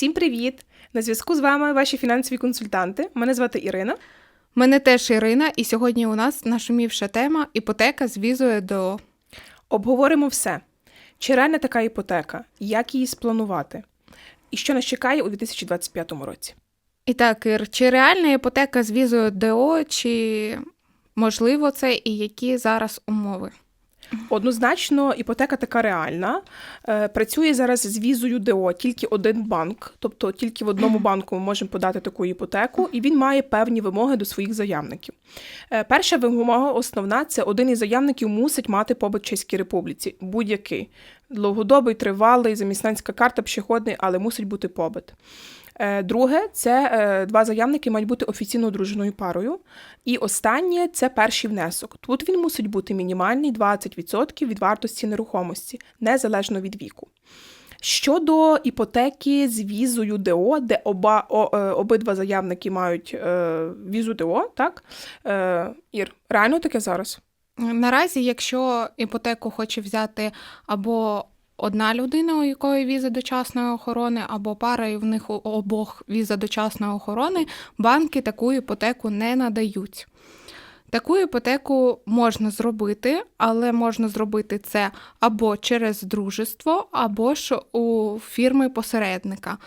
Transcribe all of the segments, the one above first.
Всім привіт! На зв'язку з вами ваші фінансові консультанти. Мене звати Ірина. Мене теж Ірина, і сьогодні у нас нашумівша тема іпотека з візою до Обговоримо все. Чи реальна така іпотека, як її спланувати, і що нас чекає у 2025 році. І так, Ір, чи реальна іпотека з візою ДО, чи можливо це і які зараз умови? Однозначно, іпотека така реальна. Е, Працює зараз з візою ДО тільки один банк, тобто тільки в одному банку ми можемо подати таку іпотеку, і він має певні вимоги до своїх заявників. Е, Перша вимога основна це один із заявників мусить мати побут в Чеській Республіці, будь-який. Довгодобий, тривалий, заміснянська карта, пішохідний, але мусить бути побит. Е, Друге, це е, два заявники мають бути офіційно одруженою парою. І останнє це перший внесок. Тут він мусить бути мінімальний 20% від вартості нерухомості, незалежно від віку. Щодо іпотеки з візою ДО, де оба, о, е, обидва заявники мають е, візу ДО, так? Е, Ір, реально таке зараз? Наразі, якщо іпотеку хоче взяти або одна людина, у якої віза дочасної охорони, або пара, і в них у обох віза дочасної охорони, банки таку іпотеку не надають. Таку іпотеку можна зробити, але можна зробити це або через дружество, або ж у фірми-посередника.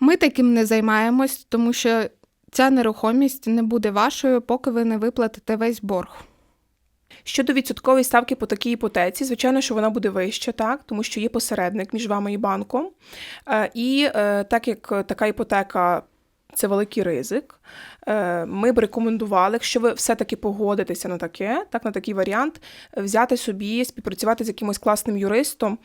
Ми таким не займаємось, тому що ця нерухомість не буде вашою, поки ви не виплатите весь борг. Щодо відсоткової ставки по такій іпотеці, звичайно, що вона буде вища, так, тому що є посередник між вами і банком. Е, І е, так як така іпотека це великий ризик, е, ми б рекомендували, якщо ви все-таки погодитеся на таке, так, на такий варіант, взяти собі, співпрацювати з якимось класним юристом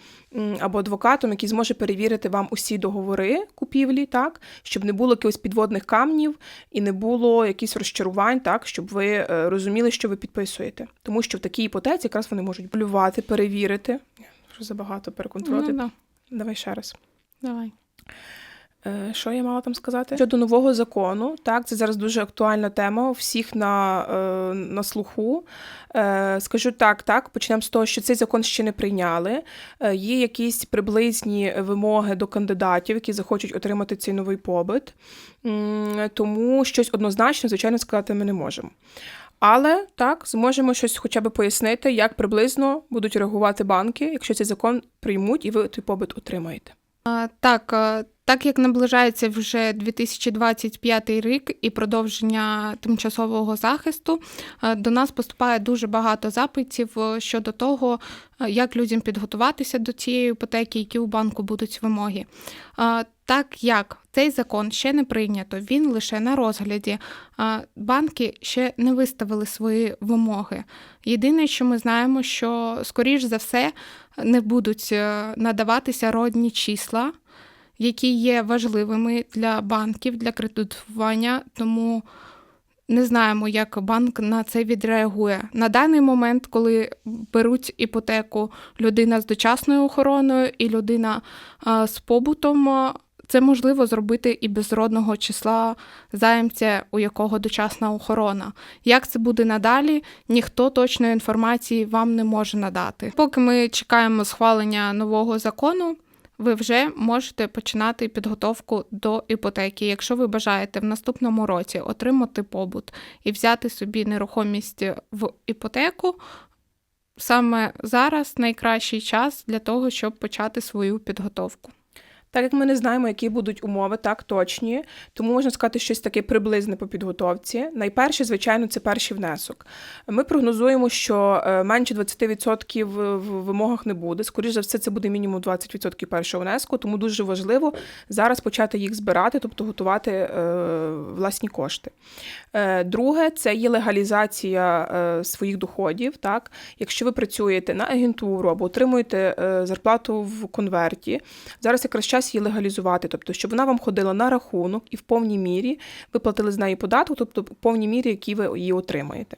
або адвокатом, який зможе перевірити вам усі договори купівлі, так, щоб не було якихось підводних камнів і не було якихось розчарувань, так, щоб ви е, розуміли, що ви підписуєте. Тому що в такій іпотеці якраз вони можуть плювати, перевірити. Що забагато переконтролювати. Ну, да. Давай ще раз. Давай. Е, Що я мала там сказати? Щодо нового закону, так, це зараз дуже актуальна тема, всіх на, е, на слуху. Е, Скажу так, так, почнемо з того, що цей закон ще не прийняли. Є якісь приблизні вимоги до кандидатів, які захочуть отримати цей новий побит. Тому щось однозначно, звичайно, сказати ми не можемо. Але так, зможемо щось хоча б пояснити, як приблизно будуть реагувати банки, якщо цей закон приймуть і ви той побит отримаєте. Так, так як наближається вже 2025 рік і продовження тимчасового захисту, е, до нас поступає дуже багато запитів е, щодо того, е, як людям підготуватися до цієї іпотеки, які у банку будуть вимоги. Так як цей закон ще не прийнято, він лише на розгляді. Банки ще не виставили свої вимоги. Єдине, що ми знаємо, що скоріш за все не будуть надаватися родні числа, які є важливими для банків для кредитування, тому не знаємо, як банк на це відреагує. На даний момент, коли беруть іпотеку людина з дочасною охороною і людина з побутом. Це можливо зробити і без родного числа заємця, у якого дочасна охорона. Як це буде надалі, ніхто точної інформації вам не може надати. Поки ми чекаємо схвалення нового закону, ви вже можете починати підготовку до іпотеки. Якщо ви бажаєте в наступному році отримати побут і взяти собі нерухомість в іпотеку, саме зараз найкращий час для того, щоб почати свою підготовку. Так як ми не знаємо, які будуть умови, так точні, тому можна сказати щось таке приблизне по підготовці. Найперше, звичайно, це перший внесок. Ми прогнозуємо, що е, менше 20% в в вимогах не буде. Скоріше за все, це буде мінімум 20% першого внеску, тому дуже важливо зараз почати їх збирати, тобто готувати е, власні кошти. Е, Друге, це є легалізація е, своїх доходів. Так, якщо ви працюєте на агентуру або отримуєте е, зарплату в конверті, зараз якраз час її легалізувати, тобто, щоб вона вам ходила на рахунок і в повній мірі ви платили з неї податок, тобто в повній мірі, які ви її отримаєте.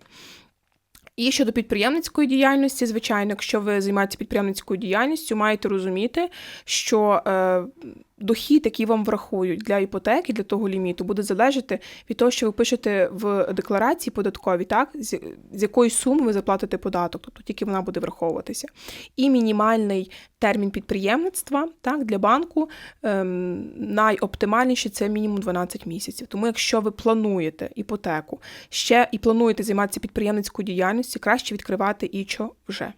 І щодо підприємницької діяльності, звичайно, якщо ви займаєтеся підприємницькою діяльністю, маєте розуміти, що е, дохід, який вам врахують для іпотеки, для того ліміту, буде залежати від того, що ви пишете в декларації податковій, так з, з якої суми ви заплатите податок, тобто тільки вона буде враховуватися. І мінімальний термін підприємництва так, для банку ем, найоптимальніший це мінімум 12 місяців. Тому, якщо ви плануєте іпотеку ще і плануєте займатися підприємницькою діяльністю, краще відкривати ічо вже.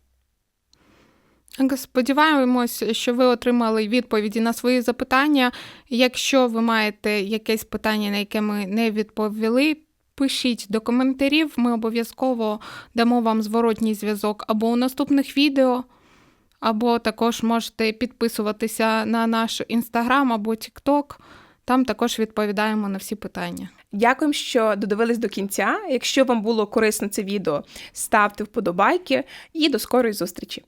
Сподіваємось, що ви отримали відповіді на свої запитання. Якщо ви маєте якесь питання, на яке ми не відповіли, пишіть до коментарів. Ми обов'язково дамо вам зворотній зв'язок або у наступних відео, або також можете підписуватися на наш інстаграм або тікток. Там також відповідаємо на всі питання. Дякуємо, що додивились до кінця. Якщо вам було корисно це відео, ставте вподобайки і до скорої зустрічі!